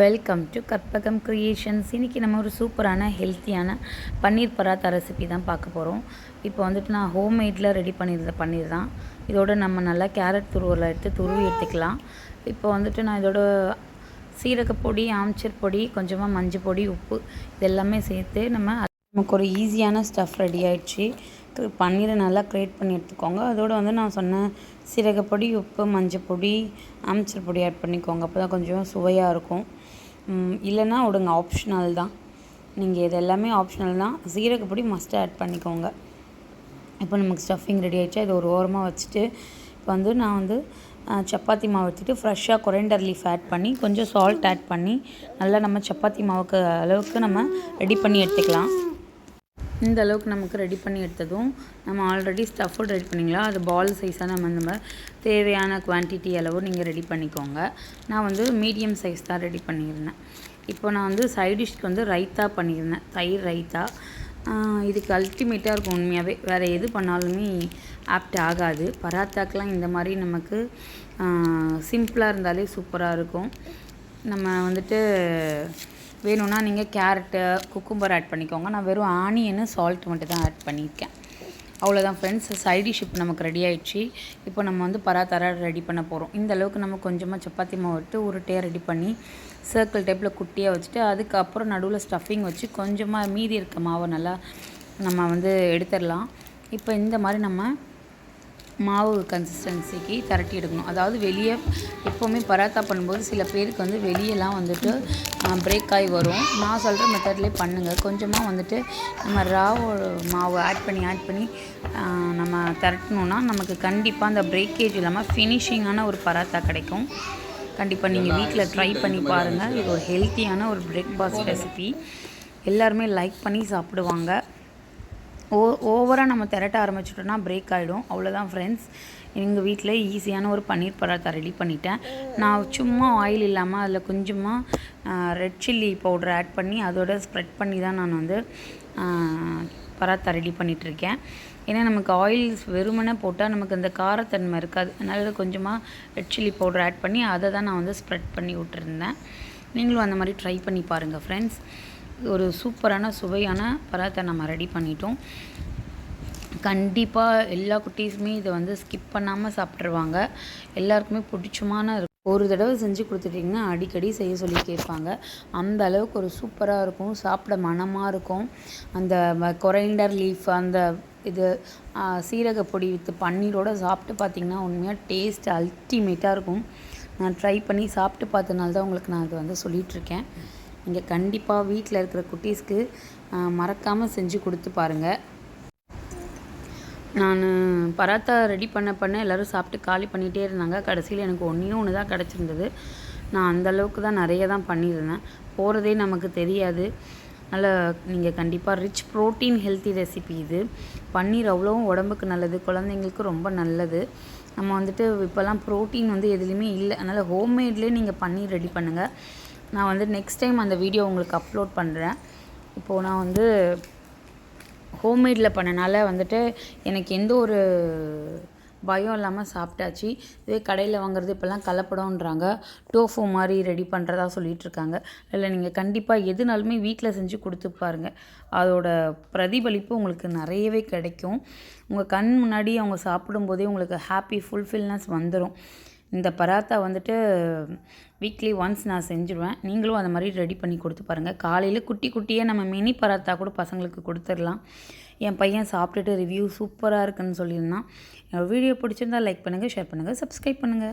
Welcome to Karpagam creations இன்றைக்கி நம்ம ஒரு சூப்பரான ஹெல்த்தியான பன்னீர் பராத்தா ரெசிபி தான் பார்க்க போகிறோம் இப்போ வந்துட்டு நான் ஹோம்மேடில் ரெடி பண்ணியிருந்த பன்னீர் தான். இதோட நம்ம நல்லா கேரட் துருவலை எடுத்து துருவி எடுத்துக்கலாம். இப்போ வந்துட்டு நான் இதோட சீரகப்பொடி ஆம்ச்சர் பொடி கொஞ்சமாக மஞ்சள் பொடி உப்பு இதெல்லாமே சேர்த்து நம்ம நமக்கு ஒரு ஈஸியான ஸ்டஃப் ரெடி ஆயிடுச்சு. பன்னீரை நல்லா க்ரியேட் பண்ணி எடுத்துக்கோங்க. அதோடு வந்து நான் சொன்ன சீரகப்பொடி உப்பு மஞ்சள் பொடி ஆம்ச்சர் பொடி ஆட் பண்ணிக்கோங்க. அப்போ தான் கொஞ்சம் சுவையாக இருக்கும். இல்லைன்னா விடுங்க ஆப்ஷனல் தான். நீங்கள் இது எல்லாமே ஆப்ஷனல் தான். சீரகப்பொடி மஸ்ட் ஆட் பண்ணிக்கோங்க. இப்போ நமக்கு ஸ்டஃபிங் ரெடி ஆகிடுச்சா இது ஒரு ஓரமாக வச்சுட்டு இப்போ வந்து நான் வந்து சப்பாத்தி மாவு எடுத்துட்டு ஃப்ரெஷ்ஷாக கொரண்டர் லீஃப் ஆட் பண்ணி கொஞ்சம் சால்ட் ஆட் பண்ணி நல்லா நம்ம சப்பாத்தி மாவுக்கு அளவுக்கு நம்ம ரெடி பண்ணி எடுத்துக்கலாம். இந்த அளவுக்கு நமக்கு ரெடி பண்ணி எடுத்ததும் நம்ம ஆல்ரெடி ஸ்டஃபுட் ரெடி பண்ணிக்கலாம் அது பால் சைஸாக நம்ம நம்ம தேவையான குவான்டிட்டி அளவு நீங்கள் ரெடி பண்ணிக்கோங்க. நான் வந்து மீடியம் சைஸ் தான் ரெடி பண்ணியிருந்தேன். இப்போ நான் வந்து சைட் டிஷ்க்கு வந்து ரைத்தா பண்ணியிருந்தேன். தயிர் ரைத்தா. இதுக்கு அல்டிமேட்டாக இருக்கும் உண்மையாகவே வேறு எது பண்ணாலுமே ஆப்ட் ஆகாது. பராத்தாக்கெலாம் இந்த மாதிரி நமக்கு சிம்பிளாக இருந்தாலே சூப்பராக இருக்கும். நம்ம வந்துட்டு வேணும்னா நீங்கள் கேரட்டு குக்கும்பர் ஆட் பண்ணிக்கோங்க. நான் வெறும் ஆனியனு சால்ட் மட்டும் தான் ஆட் பண்ணியிருக்கேன். அவ்வளோதான் ஃப்ரெண்ட்ஸ் சைட் டிஷ் இப்போ நமக்கு ரெடி ஆயிடுச்சு. இப்போ நம்ம வந்து பராத்தரா ரெடி பண்ண போகிறோம் இந்த அளவுக்கு நம்ம கொஞ்சமாக சப்பாத்தி மாவு விட்டு உருட்டையாக ரெடி பண்ணி சர்க்கிள் டைப்பில் குட்டியாக வச்சுட்டு அதுக்கப்புறம் நடுவில் ஸ்டஃபிங் வச்சு கொஞ்சமாக மீதி இருக்க மாவை நல்லா நம்ம வந்து எடுத்துடலாம். இப்போ இந்த மாதிரி நம்ம மாவு கன்சிஸ்டன்சிக்கு திரட்டி எடுக்கணும். அதாவது வெளியே எப்போவுமே பராத்தா பண்ணும்போது சில பேருக்கு வந்து வெளியெல்லாம் வந்துட்டு பிரேக் ஆகி வரும். நான் சொல்கிற மெத்தட்லேயே பண்ணுங்கள் கொஞ்சமாக வந்துட்டு நம்ம ராவ் மாவு ஆட் பண்ணி ஆட் பண்ணி நம்ம திரட்டணுன்னா நமக்கு கண்டிப்பாக அந்த பிரேக்கேஜ் இல்லாமல் ஃபினிஷிங்கான ஒரு பராத்தா கிடைக்கும். கண்டிப்பாக நீங்கள் வீட்டில் ட்ரை பண்ணி பாருங்கள் இது ஒரு ஹெல்த்தியான ஒரு பிரேக்ஃபாஸ்ட் ரெசிபி எல்லாருமே லைக் பண்ணி சாப்பிடுவாங்க. ஓ ஓவராக நம்ம திரட்ட ஆரம்பிச்சிட்டோம்னா பிரேக் ஆகிடும் அவ்வளோதான் ஃப்ரெண்ட்ஸ் எங்கள் வீட்டில் ஈஸியான ஒரு பன்னீர் பராத்தா ரெடி பண்ணிட்டேன். நான் சும்மா ஆயில் இல்லாமல் அதில் கொஞ்சமாக ரெட் சில்லி பவுடர் ஆட் பண்ணி அதோட ஸ்ப்ரெட் பண்ணி தான் நான் வந்து பராத்தா ரெடி பண்ணிகிட்ருக்கேன் ஏன்னா நமக்கு ஆயில் வெறுமனே போட்டால் நமக்கு இந்த காரத்தன்மை இருக்காது. அதனால் கொஞ்சமாக ரெட் சில்லி பவுடர் ஆட் பண்ணி அதை தான் நான் வந்து ஸ்ப்ரெட் பண்ணி விட்டுருந்தேன். நீங்களும் அந்த மாதிரி ட்ரை பண்ணி பாருங்கள் ஃப்ரெண்ட்ஸ் ஒரு சூப்பரான சுவையான பராத்தை நம்ம ரெடி பண்ணிட்டோம். கண்டிப்பாக எல்லா குட்டீஸுமே இதை வந்து ஸ்கிப் பண்ணாமல் சாப்பிட்ருவாங்க எல்லாருக்குமே பிடிச்சமான இருக்கும் ஒரு தடவை செஞ்சு கொடுத்துட்டிங்கன்னா அடிக்கடி செய்ய சொல்லி கேட்பாங்க. அந்த அளவுக்கு ஒரு சூப்பராக இருக்கும். சாப்பிட மணமாக இருக்கும். அந்த கொரைண்டர் லீஃப் அந்த இது சீரக பொடி வித்து பன்னீரோட சாப்பிட்டு பார்த்தீங்கன்னா உண்மையாக டேஸ்ட் அல்டிமேட்டாக இருக்கும். நான் ட்ரை பண்ணி சாப்பிட்டு பார்த்தனால தான் உங்களுக்கு நான் அதை வந்து சொல்லிகிட்ருக்கேன் நீங்கள் கண்டிப்பாக வீட்டில் இருக்கிற குட்டீஸ்க்கு மறக்காமல் செஞ்சு கொடுத்து பாருங்கள் நான் பராத்தா ரெடி பண்ண பண்ண எல்லோரும் சாப்பிட்டு காலி பண்ணிகிட்டே இருந்தாங்க. கடைசியில் எனக்கு ஒன்றையும் ஒன்று தான் கிடச்சிருந்தது. நான் அந்த அளவுக்கு தான் நிறைய தான் பண்ணியிருந்தேன். போகிறதே நமக்கு தெரியாது. நல்ல நீங்கள் கண்டிப்பாக ரிச் ப்ரோட்டீன் ஹெல்த்தி ரெசிபி இது. பன்னீர் அவ்வளோவும் உடம்புக்கு நல்லது குழந்தைங்களுக்கு ரொம்ப நல்லது. நம்ம வந்துட்டு இப்போல்லாம் ப்ரோட்டீன் வந்து எதுலேயுமே இல்லை. அதனால் ஹோம்மேட்லேயே நீங்கள் பன்னீர் ரெடி பண்ணுங்கள் நான் வந்து நெக்ஸ்ட் டைம் அந்த வீடியோ உங்களுக்கு அப்லோட் பண்ணுறேன் இப்போது நான் வந்து ஹோம்மேடில் பண்ணனால வந்துட்டு எனக்கு எந்த ஒரு பயம் இல்லாமல் சாப்பிட்டாச்சு. இதே கடையில் வாங்குறது இப்போல்லாம் கலப்படம்ன்றாங்க. டோஃபோ மாதிரி ரெடி பண்ணுறதா சொல்லிகிட்ருக்காங்க இல்லை நீங்கள் கண்டிப்பாக எதுனாலுமே வீட்டில் செஞ்சு கொடுத்து பாருங்கள் அதோட பிரதிபலிப்பு உங்களுக்கு நிறையவே கிடைக்கும். உங்கள் கண் முன்னாடி அவங்க சாப்பிடும்போதே உங்களுக்கு ஹாப்பி ஃபுல்ஃபில்னஸ் வந்துடும் இந்த பராத்தா வந்துட்டு வீக்லி ஒன்ஸ் நான் செஞ்சுருவேன். நீங்களும் அந்த மாதிரி ரெடி பண்ணி கொடுத்து பாருங்கள் காலையில் குட்டி குட்டியே நம்ம மினி பராத்தா கூட பசங்களுக்கு கொடுத்துடலாம். என் பையன் சாப்பிட்டுட்டு ரிவ்யூ சூப்பராக இருக்குன்னு சொல்லியிருந்தான். என்னோட வீடியோ பிடிச்சிருந்தா லைக் பண்ணுங்கள் ஷேர் பண்ணுங்கள் சப்ஸ்கிரைப் பண்ணுங்கள்